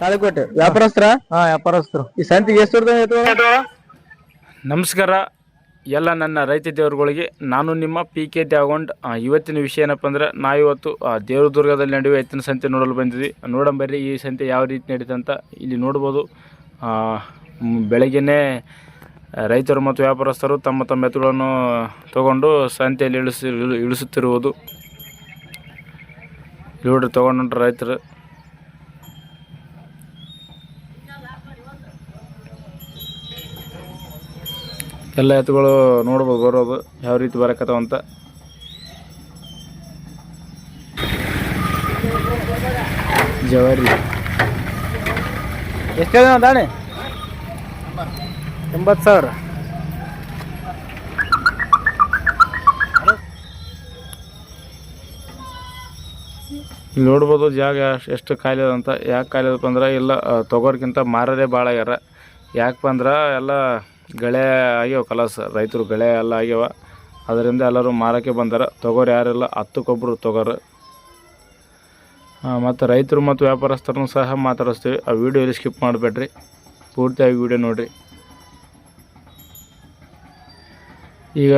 ತಾಳಿಕೋಟಿ ವ್ಯಾಪಾರಸ್ತ್ರ ಹಾ ವ್ಯಾಪಾರಸ್ಥರು. ಈ ಸಂತಿಗೆ ಎಷ್ಟು ನಮಸ್ಕಾರ. ಎಲ್ಲ ನನ್ನ ರೈತ ದೇವರುಗಳಿಗೆ ನಾನು ನಿಮ್ಮ ಪಿ ಕೆ ತ್ಯಾಗೊಂಡ್ ಆ, ಇವತ್ತಿನ ವಿಷಯ ಏನಪ್ಪ ಅಂದ್ರೆ ನಾವಿವತ್ತು ಆ, ದೇವದುರ್ಗದಲ್ಲಿ ನಡೆಯುವ ಎತ್ತಿನ ಸಂತೆ ನೋಡಲು ಬಂದಿದ್ವಿ. ನೋಡಂಬರ್ರಿ ಈ ಸಂತೆ ಯಾವ ರೀತಿ ನಡೀತಂತ ಅಂತ ಇಲ್ಲಿ ನೋಡ್ಬೋದು. ಆ, ಮ್, ಬೆಳಗ್ಗೆನೇ ರೈತರು ಮತ್ತು ವ್ಯಾಪಾರಸ್ಥರು ತಮ್ಮ ತಮ್ಮ ಎತ್ತುಗಳನ್ನು ತಗೊಂಡು ಸಂತೆಯಲ್ಲಿ ಇಳಿಸಿ ಇಳಿ- ಇಳಿಸುತ್ತಿರುವುದು. ಇಲ್ಲಿ ನೋಡ್ರಿ ತಗೊಂಡು ರೈತರು. ಎಲ್ಲ ಎತ್ತುಗಳು ನೋಡ್ಬೋದು ಬರೋದು ಯಾವ ರೀತಿ ಬರಕತ್ತಾವ ಅಂತ. ಜವಾರಿ. ಎಷ್ಟು ದಾಣೆ? ಎಂಬತ್ತು ಸಾವಿರ. ಇಲ್ಲಿ ನೋಡ್ಬೋದು ಜಾಗ ಎಷ್ಟ್- ಖಾಲಿ ಅದ ಅಂತ. ಯಾಕೆ ಖಾಲಿ ಅದಪ್ಪ ಅಂದ್ರೆ ಎಲ್ಲ ತೊಗೋರ್ಕಿಂತ ಮಾರದೇ ಭಾಳ ಆಗ್ಯಾರ. ಯಾಕಪ್ಪ ಅಂದ್ರೆ ಎಲ್ಲ ಗಳೆ ಆಗ್ಯಾವ ಕಲಸ, ರೈತರು ಗಳೆ ಎಲ್ಲ ಆಗ್ಯಾವ. ಅದರಿಂದ ಎಲ್ಲರೂ ಮಾರಕ್ಕೆ ಬಂದಾರ. ತೊಗೋರು ಯಾರಿಲ್ಲ ಹತ್ತಕ್ಕೊಬ್ಬರು ತೊಗೋರು. ಮತ್ತು ರೈತರು ಮತ್ತು ವ್ಯಾಪಾರಸ್ಥರನ್ನು ಸಹ ಮಾತಾಡಿಸ್ತೀವಿ. ಆ ವಿಡಿಯೋ ಸ್ಕಿಪ್ ಮಾಡಬೇಡ್ರಿ. ಪೂರ್ತಿಯಾಗಿ ವಿಡಿಯೋ ನೋಡಿರಿ. ಈಗ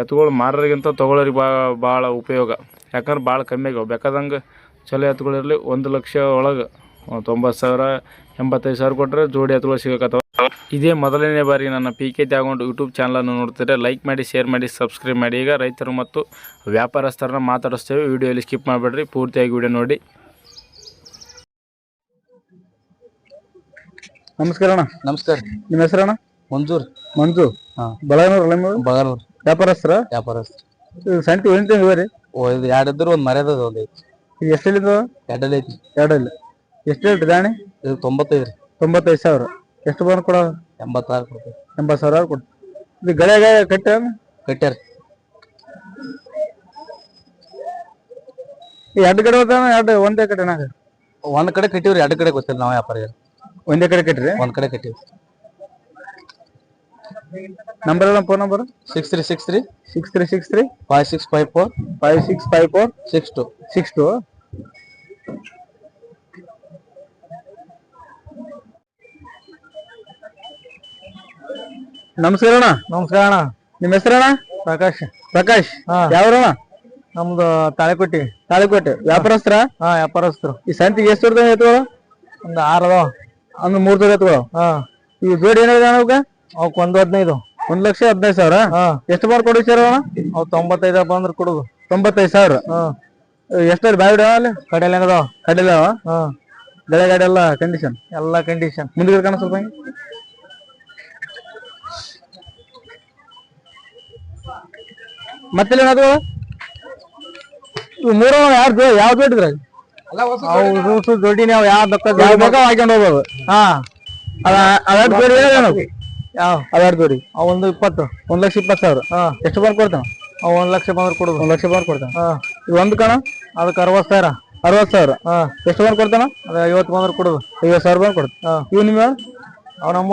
ಎತ್ತುಗಳು ಮಾರೋರಿಗಿಂತ ತೊಗೊಳೋರಿಗೆ ಭಾಳ ಭಾಳ ಉಪಯೋಗ. ಯಾಕಂದ್ರೆ ಭಾಳ ಕಮ್ಮಿ ಆಗ್ಯಾವ. ಬೇಕಾದಂಗೆ ಚಲೋ ಎತ್ತುಗಳಿರಲಿ ಒಂದು ಲಕ್ಷ ಒಳಗೆ ತೊಂಬತ್ತು ಸಾವಿರ, ಎಂಬತ್ತೈದು ಸಾವಿರ ಕೊಟ್ಟರೆ ಜೋಡಿ ಎತ್ತುಗಳು ಸಿಗಕತ್ತವ. ಇದೇ ಮೊದಲನೇ ಬಾರಿ ನನ್ನ ಪಿ ಕೆ ತ್ಯಾಗೊಂಡು ಯೂಟ್ಯೂಬ್ ಚಾನಲನ್ನು ನೋಡ್ತಿದ್ರೆ ಲೈಕ್ ಮಾಡಿ ಶೇರ್ ಮಾಡಿ ಸಬ್ಸ್ಕ್ರೈಬ್ ಮಾಡಿ. ಈಗ ರೈತರು ಮತ್ತು ವ್ಯಾಪಾರಸ್ಥರನ್ನ ಮಾತಾಡಿಸ್ತೇವೆ. ವಿಡಿಯೋಲಿ ಸ್ಕಿಪ್ ಮಾಡಬೇಡ್ರಿ. ಪೂರ್ತಿಯಾಗಿ ವಿಡಿಯೋ ನೋಡಿ. ನಮಸ್ಕಾರ ಅಣ್ಣ. ನಮಸ್ಕಾರ. ನಿಮ್ಮ ಹೆಸರಣ್ಣ ಮಂಜೂರ್. ಮಂಜು ಹಾ. ಬಳಗನೂರು ವ್ಯಾಪಾರಸ್ಥರ? ವ್ಯಾಪಾರಸ್ಥ ಸಂತಿ ಒಂದು ತಿಂಗಳು ರೀ? ಓ ಇದು ಎರಡು ಇದ್ರೆ ಒಂದು ಮರ್ಯಾದ ಒಂದು ಐತಿ ಈಗ ಎರಡಲ್ಲಿ ಐತಿ. ಎರಡಲ್ಲಿ. ಎಷ್ಟು ಹೇಳ್ರಿ ದಾಣಿ? ಇದು ತೊಂಬತ್ತೈದು ರೀ. ತೊಂಬತ್ತೈದು ಸಾವಿರ. ಎಷ್ಟು ಬಂದು ಕೊಡ? ಎಂಬತ್ತಾರು ಕೊಡ್ತೀವಿ. ಎಂಬತ್ತು ಸಾವಿರ ಕೊಡು ಇದು ಗಳೆಗೆ ಕಟ್ಟ ಕಟ್ಟ್ಯಾರ? ಎರಡು ಕಡೆ ಹೋದ ಎರಡು ಒಂದೇ ಕಡೆ ನಾಗ ಒಂದ್ ಕಡೆ ಕಟ್ಟಿವ್ರಿ ಎರಡು ಕಡೆ ಗೊತ್ತಿಲ್ಲ ನಾವ್ ವ್ಯಾಪಾರ ಒಂದೇ ಕಡೆ ಕಟ್ರಿ ಒಂದ್ ಕಡೆ ಕಟ್ಟಿವಿ ನಂಬರ್ ಎಲ್ಲ phone number six three six three six three six three five six five four five six five four six two six two ನಮಸ್ಕಾರ ಅಣ್ಣ. ನಮಸ್ಕಾರ ಅಣ್ಣ. ನಿಮ್ಮ ಹೆಸರಣ್ಣ? ಪ್ರಕಾಶ್. ಪ್ರಕಾಶ್. ಹಾ. ಯಾವ್ರಣ್ಣ? ನಮ್ದು ತಾಳಿಕೋಟಿ. ತಾಳಿಕೋಟೆ. ವ್ಯಾಪಾರಸ್ತ್ರ ಹಾ ವ್ಯಾಪಾರಸ್ಥರು. ಈ ಸಂತಿಗೆ ಎಷ್ಟು ಇರ್ತವೆ ಎತ್ತುಗಳು ಒಂದು ಆರು ಅದಾವ ಒಂದು ಮೂರ್ ಸಾವಿರ ಎತ್ತುಗಳು ಹಾ. ಈ ಜೋಡಿ ಏನಿದೆ ಅಣ್ಣ ಅವಕ್ಕೆ ಅವಕ್ ಒಂದ್ ಹದಿನೈದು. ಒಂದ್ ಲಕ್ಷ ಹದಿನೈದು ಸಾವಿರ? ಹಾ. ಎಷ್ಟು ಬಾರ್ ಕೊಡಿ ಸರ್ ಅಣ್ಣ ಅವ್ ತೊಂಬತ್ತೈದ ಬಂದ್ರ ಕೊಡುದು. ತೊಂಬತ್ತೈದು ಸಾವಿರ? ಹಾ. ಎಷ್ಟು ಬಾವಿ ಅಲ್ಲಿ? ಕಡೆಯಲ್ಲಿ ಹೆಂಗದಾವ ಕಡಿಲ ಹಾ. ಬೆಳೆ ಗಾಡಿ ಎಲ್ಲ ಕಂಡೀಷನ್ ಎಲ್ಲಾ ಕಂಡೀಷನ್ ಮುಂದೆ ಕಾಣ ಸ್ವಲ್ಪ ಹಿಂಗೆ. ಮತ್ತೆ ಅದು ಮೂರು ಯಾರು ಯಾವ ಅವು ರೂಸು ಅವ್ ಯಾವ ದಕ್ಕ ಯಾವ ಬೇಕಾ ಹಾಕೊಂಡು ಹಾ. ಅವೆರಡು ಜೋಡಿ ಏನು ಯಾವ? ಅವೆರಡು ಜೋಡಿ ಅವ್ ಒಂದು ಇಪ್ಪತ್ತು. ಒಂದ್ ಲಕ್ಷ ಇಪ್ಪತ್ತು ಸಾವಿರ. ಹಾ. ಎಷ್ಟು ಬಂದು ಕೊಡ್ತಾನ? ಅವ್ ಒಂದ್ ಲಕ್ಷ ಬಂದ್ರೆ ಕೊಡುದು. ಒಂದ್ ಲಕ್ಷ ಬಂದು ಕೊಡ್ತಾನ? ಹಾ. ಇದು ಒಂದು ಕಣ? ಅದಕ್ಕೆ ಅರವತ್ತು ಸಾವಿರ. ಅರವತ್ತು ಸಾವಿರ. ಹಾ. ಎಷ್ಟು ಬಂದು ಕೊಡ್ತಾನ? ಅದ ಐವತ್ತು ಬಂದ್ರೆ ಕೊಡೋದು. ಐವತ್ತು ಸಾವಿರ ಬಂದು ಕೊಡ್ತಾನ. ಹಾ. ಇವು ನಿಮ್ಮ ಅವ್ ನಮ್ಮ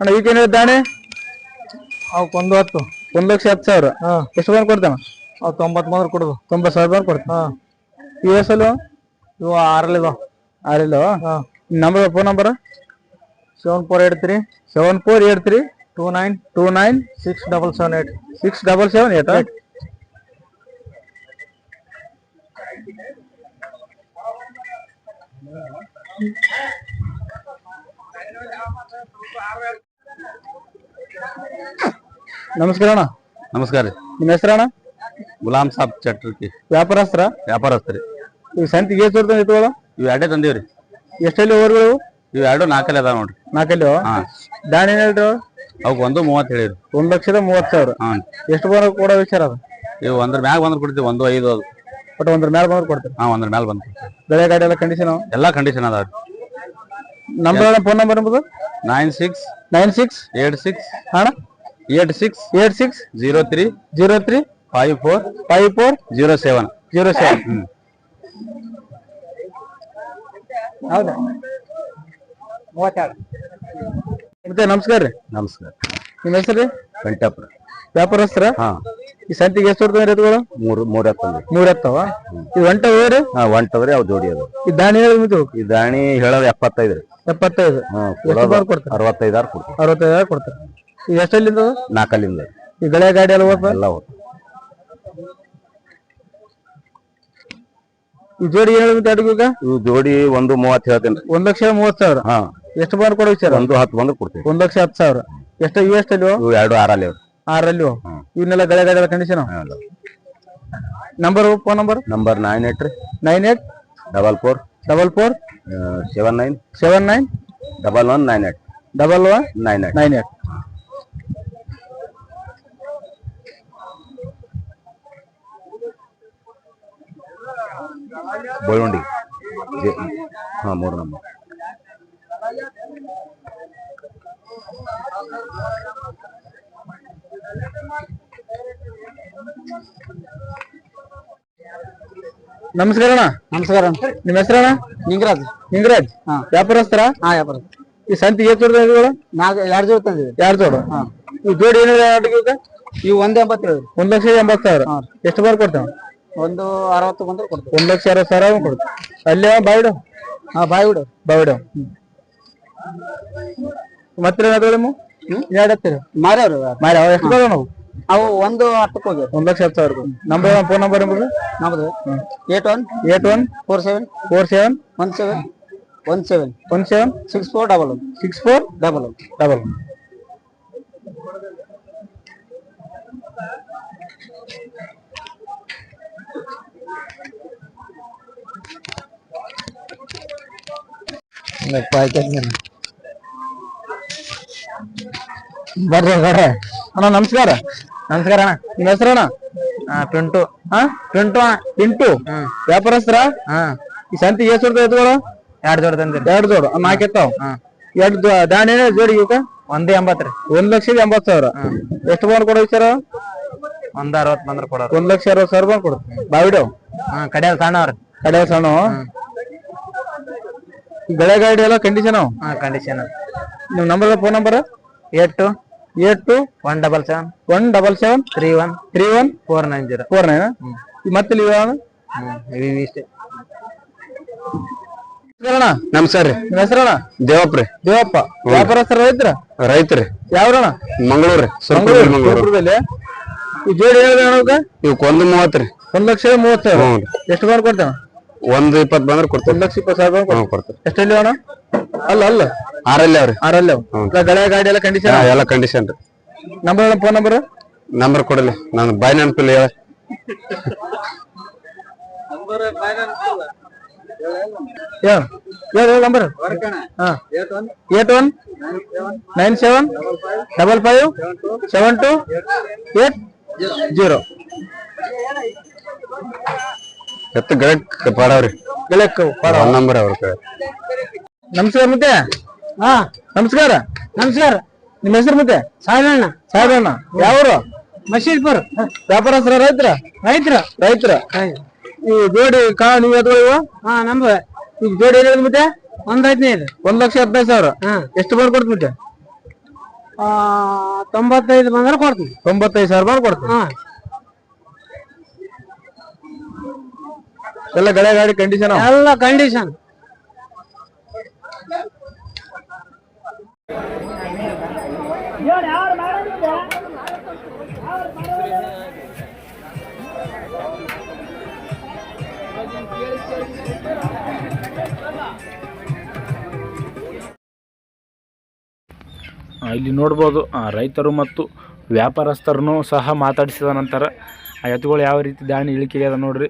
ಅಣ್ಣ ಈಗೇನು ದಾಣಿ ಅವಕ್ ಒಂದು ಹತ್ತು. ಒಂದ್ ಲಕ್ಷ ಹತ್ತು ಸಾವಿರ. ಎಷ್ಟು ಬಂದು ಕೊಡ್ತಾನ? ತೊಂಬತ್ ಬಂದ್ರ ಕೊಡುದು. ತೊಂಬತ್ ಸಾವಿರ ಬಂದು ಕೊಡ್ತಾನ. ಯು ಎಸ್ ಎಸಲು ಇವು ಆರಲ್ಲಿದಾವ ಆರಿಲ್ಲ? ಹಾ. Number phone number seven four eight three seven four eight three two nine two nine six double seven eight six double seven eight ನಮಸ್ಕಾರ ಅಣ್ಣ. ನಮಸ್ಕಾರ ರೀ. ನಿಮ್ಮ ಅಣ್ಣ? ಗುಲಾಮ್ ಸಾಬ್ ಚಟ್ರಕಿ. ವ್ಯಾಪಾರಸ್ತ್ರ ವ್ಯಾಪಾರಸ್ಥರಿ ಇವು ಸಂತಿಗೆ ಏಸ್ ಇರ್ತದೆ ಇತ್ತುಗಳ ಇವ್ ಎರಡೇ ತಂದೀವ್ರಿ ಎಷ್ಟಲ್ಲಿ ಓವರ್ಗಳು ಇವ್? ಎರಡು ನಾಲ್ಕಲ್ಲಿ ಅದಾವ ನೋಡ್ರಿ. ನಾಲ್ಕಲ್ಲಿ ಹಾ. ದಾಣಿ ಹೇಳ್ರಿ ಅವಕ್ ಒಂದು ಮೂವತ್ತು ಹೇಳಿರಿ ಒಂದ್ ಲಕ್ಷದ ಮೂವತ್ತು ಸಾವಿರ. ಹಾ ಎಷ್ಟು ಬರೋ ಕೊಡೋ ವಿಚಾರ ಅದು? ಇವ್ ಒಂದ್ರ ಮ್ಯಾಗ ಬಂದ್ರ ಕೊಡ್ತೀವಿ ಒಂದು ಐದು ಅದು. ಬಟ್ ಒಂದ್ರ ಮೇಲೆ ಬಂದ್ರೆ ಕೊಡ್ತೀವಿ ಹಾ ಒಂದ್ರ ಮ್ಯಾಲ ಬಂದ್ರೆ ಬೆಳೆ ಗಾಡಿ ಎಲ್ಲ ಕಂಡೀಷನ್ ಎಲ್ಲಾ ಕಂಡೀಷನ್ ಅದಾವ್ರಿ ನಂಬರ್ ಫೋನ್ ನಂಬರ್ ಎಂಬುದು nine six nine six? Eight six ಅಣ್ಣ? Eight six eight six zero three zero three five four five four zero seven. Zero seven ಹ್ಞೂ ಹೌದಾ ಮತ್ತೆ ನಮಸ್ಕಾರ ರೀ. ನಮಸ್ಕಾರ. ನಿಮ್ಮ ಹೆಸರು ರೀ? ವೆಂಕಟಾಪುರ ವ್ಯಾಪಾರಸ್ತ್ರ ಹಾ. ಈ ಸಂತಿಗೆ ಎಷ್ಟು ಹೊಡ್ತಾವೆ ಎತ್ತುಗಳು ಮೂರು ಮೂರು ಎತ್ತಂದ್ರಿ ಮೂರು ಎತ್ತವ ಇದು ಒಂಟ ರೀ? ಹಾ ಒಂಟವ್ರಿ ಅವು ಜೋಡಿ ಅದು ಈ ದಾಣಿ ಹೇಳಿ ಈ ದಾಣಿ ಹೇಳೋದು ಎಪ್ಪತ್ತೈದು ರೀ. ಎಪ್ಪತ್ತೈದು. ಎಷ್ಟು ಆರು ಕೊಡ್ತಾರೆ? ಅರವತ್ತೈದಾರು ಕೊಡ್ತೀವಿ. ಅರವತ್ತೈದು ಕೊಡ್ತಾರೆ. ಎಷ್ಟಲ್ಲಿಂದ ನಾಲ್ಕಲ್ಲಿಂದ. ಈ ಗಳೆ ಗಾಡಿ ಎಲ್ಲ ಹೋಗ್ತಾ ಎಲ್ಲ ಹೋಗ್ತದೆ. ಈ ಜೋಡಿ ಏನು ಅಡುಗೆ ಈಗ? ಇವು ಜೋಡಿ ಒಂದು ಮೂವತ್ತು ಹೇಳ್ತೇನೆ. ಒಂದ್ ಲಕ್ಷ ಮೂವತ್ತು ಸಾವಿರ? ಹಾ. ಎಷ್ಟು ಬಾರ್ ಕೊಡೋ ಸರ್ ಒಂದು ಹತ್ತು ಬಂದ್ರೆ ಕೊಡ್ತೀವಿ. ಒಂದ್ ಲಕ್ಷ ಹತ್ತು ಸಾವಿರ. ಎಷ್ಟು ಇವು ಎಷ್ಟಲ್ಲಿ ಇವು ಎರಡು ಆರಲ್ಲಿ ಅವ್ರು ಆರಲ್ಲಿ ಇವನ್ನೆಲ್ಲ ಗಳೆ ಗಾಡಿ condition number phone number number nine eight three nine eight double four double four seven nine seven nine double one nine eight double one nine eight nine eight ಬೋಳ್ವಂಡಿ ಜೆ- ಹಾ ಮೂರು ನಂಬರ್ ನಮಸ್ಕಾರ ಅಣ್ಣ ನಮಸ್ಕಾರ ನಿಮ್ಮ ಹೆಸರಣ್ಣ ನಿಂಗರಾಜ್ ನಿಂಗರಾಜ್ ವ್ಯಾಪಾರಸ್ಥರ ಹಾ ವ್ಯಾಪಾರ ಈ ಸಂತಿಗೆ ಎಷ್ಟು ಜೋಡಿ ಇವುಗಳು ನಾಲ್ಕು ಎರಡು ಜೋಡಿ ತಂದಿದೆ ಎರಡು ಜೋಡು ಈ ಜೋಡಿ ಏನಿದೆ ಅಡುಗೆ ಈಗ ಇವು ಒಂದೇ ಎಂಬತ್ತೇಳು ಒಂದ್ ಲಕ್ಷ ಎಂಬತ್ತು ಸಾವಿರ ಎಷ್ಟು ಬಾರ್ ಕೊಡ್ತೇವೆ ಒಂದು ಅರವತ್ತು ಬಂದ್ರೆ ಕೊಡ್ತೀವಿ. ಒಂದ್ ಲಕ್ಷ ಅರವತ್ತು ಸಾವಿರ ಕೊಡ್ತೇವೆ. ಅಲ್ಲೇ ಬಾವಿಡು ಹಾ ಬಾಯ್ ಬಿಡು. ಬಾವಿಡು ಮತ್ತೆ ಏನಾದ್ರು ನಿಮ್ಮ ಎರಡು ಹತ್ತಿರ? ಮಾರ್ಯಾವ್ರು. ಮಾರಿ ಅವ ಎಷ್ಟು ಬರೋ ನಾವು ಅವು ಒಂದು ಹತ್ತಕ್ಕೆ ಹೋಗ್ಯಾವ ಒಂದ್ ಲಕ್ಷ ಹತ್ತು ಸಾವಿರ ನಂಬರ್ ಫೋನ್ ನಂಬರ್ ನಿಮ್ಮದು ನಮ್ದು eight one eight one four seven four seven one seven one seven one seven six four double one. Six four double one. Double ಬರ್ರಿ ಬರ್ರಿ. ಅಣ್ಣ ನಮಸ್ಕಾರ. ನಮಸ್ಕಾರ ಅಣ್ಣ. ನಿಮ್ಮ ಹೆಸರಣ್ಣ ಪಿಂಟು. ಹಾ ಪಿಂಟು ಅಣ್ಣ. ಪಿಂಟು? ವ್ಯಾಪಾರಸ್ತ್ರ ಹಾ. ಈ ಸಂತಿ ಎಷ್ಟು ಜೋಡಿ ಎತ್ತುಗಳು ಎರಡು ಜೋಡ್ ತಂದಿರಿ. ಎರಡು ಜೋಡು. ನಾಲ್ಕು ಹಾ. ಎರಡು ದಾಣಿ ಜೋಡಿ ಈಗ? ಒಂದೇ ಎಂಬತ್ತು ರೀ. ಒಂದ್ ಲಕ್ಷದ ಎಂಬತ್ತು ಸಾವಿರ. ಎಷ್ಟು ಬಂದ್ ಕೊಡೋ ವಿಚಾರ? ಒಂದ್ ಅರವತ್ ಬಂದ್ರೆ ಕೊಡೋರು. ಒಂದ್ ಲಕ್ಷ ಅರವತ್ ಸಾವಿರ ಬಂದ್ ಕೊಡು. ಬಾವಿಡು? ಹಾ ಕಡೆಯಲ್ಲಿ ಅವ್ರ ಕಡೆ ಸಣ್ಣ ಗಳೆ ಗಾಡಿ ಎಲ್ಲ ಕಂಡೀಷನ್ ಅವ ಹಾ ಕಂಡೀಷನ್ ನಿಮ್ number phone number eight. Two eight two one double seven one double seven three one three one four nine zero four nine ಮತ್ತೆ ನೀವು ಇವು ಇಷ್ಟೇ ನಮಸ್ಕಾರ ರೀ. ನಿಮ್ಮ ಹೆಸರಣ್ಣ? ದೇವಪ್ರಿ ದೇವಪ್ಪ. ವ್ಯಾಪಾರಸ್ಥರ ರೈತರ? ರೈತ್ರಿ ಯಾವ್ರಣ ಮಂಗಳೂರು ಮಂಗಳೂರು ಮಂಗಳೂರಲ್ಲಿ ಈ ಜೋಡಿ ಹೇಳಿದ್ರೆ ಅಣ್ಣ ಇವಕ್ಕೆ ಒಂದು ಮೂವತ್ತು ರೀ. ಒಂದ್ ಲಕ್ಷ ಮೂವತ್ತು. ಸಾವಿರ ಎಷ್ಟು ಬಾರ್ ಕೊಡ್ತೇವೆ? ಒಂದು ಇಪ್ಪತ್ತು ಬಂದ್ರೆ ಕೊಡ್ತೇವೆ. ಒಂದ್ ಲಕ್ಷ ಇಪ್ಪತ್ತು ಸಾವಿರ ಕೊಡ್ತೇವೆ. ಕೊಡ್ತೀವಿ. ಎಷ್ಟಲ್ಲಿ ಅಣ್ಣ ಅಲ್ಲ ಅಲ್ಲ. ಆರಲ್ಲಿ ಅವ್ರಿ. ಆರಲ್ಲಿ ಗಳೆ ಗಾಡಿ ಎಲ್ಲ ಕಂಡೀಷನ್ ಎಲ್ಲ ಕಂಡೀಷನ್ ರೀ. ನಂಬರ್ ಫೋನ್ ನಂಬರ್ ನಂಬರ್ ಕೊಡಲಿ. ನಾನು ಬಾಯ್ ನೆನಪಿಲ್ಲ ಹೇಳ. ನಂಬರ್ ಹಾ. Eight one. Nine seven. Double five. Seven two. Eight. Zero ಎತ್ತ ಗಡಕ್ ಪಾಡವ್ರಿ ಗೆಳಕ್ ಒನ್ ನಂಬರ್ ಅವ್ರ ಕಡೆ. ನಮಸ್ಕಾರ ಮತ್ತೆ? ಹಾ. ನಮಸ್ಕಾರ. ನಮಸ್ಕಾರ. ನಿಮ್ಮ ಹೆಸರು ಮತ್ತೆ? ಸಾಯಣ್ಣ ಸಾಯಣ್ಣ ಯಾವರು? ಮಶೀದ್ಪುರ್ ವ್ಯಾಪಾರಸ್ಥರ ರೈತರ? ರೈತರ. ರೈತರ. ಈ ಜೋಡಿ ಕಾ ನೀವು ಎತ್ಕೊಳ್ಳುವ ಹಾ ನಮ್ದು ಈಗ ಜೋಡಿ ಏನಿದೆ ಮತ್ತೆ? ಒಂದ್ ಹದಿನೈದು. ಒಂದ್ ಲಕ್ಷ ಹದಿನೈದು ಸಾವಿರ. ಹಾ. ಎಷ್ಟು ಬಂದ್ ಕೊಡ್ತೀನಿ ಮತ್ತೆ? ಆ, ತೊಂಬತ್ತೈದು ಬಂದ್ರೆ ಕೊಡ್ತೀನಿ. ತೊಂಬತ್ತೈದು ಸಾವಿರ ಬಂದ್ ಕೊಡ್ತೀನಿ. ಎಲ್ಲ ಗಳೆ ಗಾಡಿ ಕಂಡೀಷನ್ ಎಲ್ಲ ಕಂಡೀಷನ್ ಆ, ಇಲ್ಲಿ ನೋಡ್ಬೋದು ರೈತರು ಮತ್ತು ವ್ಯಾಪಾರಸ್ಥರನ್ನು ಸಹ ಮಾತಾಡಿಸಿದ ನಂತರ ಆ ಎತ್ತುಗಳು ಯಾವ ರೀತಿ ದಾಣಿ ಇಳಿಕೆ ಅದ ನೋಡ್ರಿ.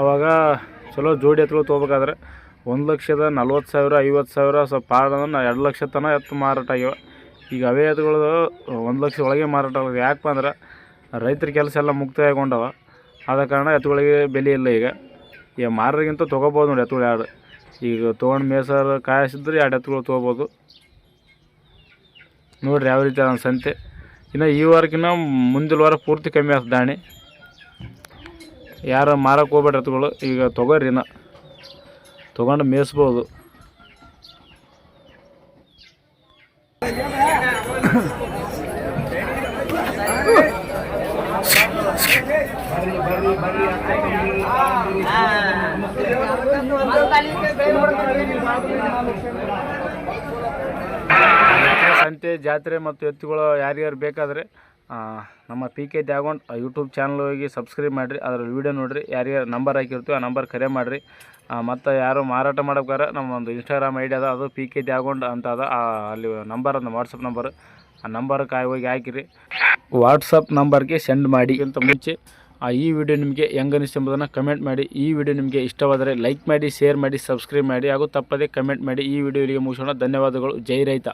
ಅವಾಗ ಚಲೋ ಜೋಡಿ ಎತ್ತುಗಳು ತೊಗೋಬೇಕಾದ್ರೆ ಒಂದು ಲಕ್ಷದ ನಲ್ವತ್ತು ಸಾವಿರ, ಐವತ್ತು ಸಾವಿರ, ಸ್ವಲ್ಪ ಪಾಡನ ಎರಡು ಲಕ್ಷ ತನಕ ಎತ್ತು ಮಾರಾಟ ಆಗ್ಯಾವ. ಈಗ ಅವೇ ಎತ್ತುಗಳು ಒಂದು ಲಕ್ಷ ಒಳಗೆ ಮಾರಾಟ ಆಗೋದು ಯಾಕಪ್ಪ ಅಂದ್ರೆ ರೈತರ ಕೆಲಸ ಎಲ್ಲ ಮುಕ್ತಾಯಗೊಂಡವ. ಆದ ಕಾರಣ ಎತ್ತುಗಳಿಗೆ ಬೆಲೆ ಇಲ್ಲ ಈಗ. ಈಗ ಮಾರೋರಿಗಿಂತ ತೊಗೋಬೋದು ನೋಡಿ ಎತ್ತುಗಳು ಎರಡು ಈಗ ತೊಗೊಂಡು ಮೇಸರ್ ಕಾಯಿಸಿದ್ರೆ ಎರಡು ಎತ್ತುಗಳು ತೊಗೋಬೋದು. ನೋಡಿರಿ ಯಾವ ರೀತಿ ಅದನ್ನು ಸಂತೆ. ಇನ್ನು ಈ ವಾರಕ್ಕಿಂತ ಮುಂದಿನ ವಾರ ಪೂರ್ತಿ ಕಮ್ಮಿ ಆಗ್ತದೆ ದಾಣಿ. ಯಾರು ಮಾರಕ್ಕೆ ಹೋಗ್ಬೇಡ್ರಿ ಎತ್ತುಗಳು. ಈಗ ತೊಗೊಳ್ರಿ ಇನ್ನು. ತೊಗೊಂಡು ಮೇಯಿಸ್ಬೋದು. ಸಂತೆ, ಜಾತ್ರೆ ಮತ್ತು ಎತ್ತುಗಳು ಯಾರ್ಯಾರು ಬೇಕಾದರೆ ನಮ್ಮ ಪಿ ಕೆ ತ್ಯಾಗೊಂಡ್ ಯೂಟ್ಯೂಬ್ ಚಾನಲ್ ಹೋಗಿ ಸಬ್ಸ್ಕ್ರೈಬ್ ಮಾಡಿರಿ ಅದರ ವೀಡಿಯೋ ನೋಡಿರಿ ಯಾರ್ಯಾರು ನಂಬರ್ ಹಾಕಿರ್ತೀವಿ ಆ ನಂಬರ್ ಕರೆ ಮಾಡಿರಿ. ಮತ್ತು ಯಾರು ಮಾರಾಟ ಮಾಡೋಕ್ಕಾರ ನಮ್ಮ ಒಂದು ಇನ್ಸ್ಟಾಗ್ರಾಮ್ ಐಡಿ ಅದ, ಅದು ಪಿ ಕೆ ತ್ಯಾಗೊಂಡ್ ಅಂತ ಅದ. ಅಲ್ಲಿ ನಂಬರ್ ಅದ ವಾಟ್ಸಪ್ ನಂಬರ್ ಆ ನಂಬರ್ ನಂಬರ್ಗೆ ಹೋಗಿ ಹಾಕಿರಿ. ವಾಟ್ಸಪ್ ನಂಬರ್ಗೆ ಸೆಂಡ್ ಮಾಡಿ ಅಂತ ಮುಂಚೆ. ಆ, ಈ ವಿಡಿಯೋ ನಿಮಗೆ ಹೆಂಗೆ ಅನಿಸ್ತು ಎಂಬುದನ್ನು ಕಮೆಂಟ್ ಮಾಡಿ. ಈ ವಿಡಿಯೋ ನಿಮಗೆ ಇಷ್ಟವಾದರೆ ಲೈಕ್ ಮಾಡಿ ಶೇರ್ ಮಾಡಿ ಸಬ್ಸ್ಕ್ರೈಬ್ ಮಾಡಿ, ಹಾಗೂ ತಪ್ಪದೇ ಕಮೆಂಟ್ ಮಾಡಿ. ಈ ವಿಡಿಯೋ ಇಲ್ಲಿಗೆ ಮುಗಿಸೋಣ. ಧನ್ಯವಾದಗಳು. ಜೈ ರೈತ.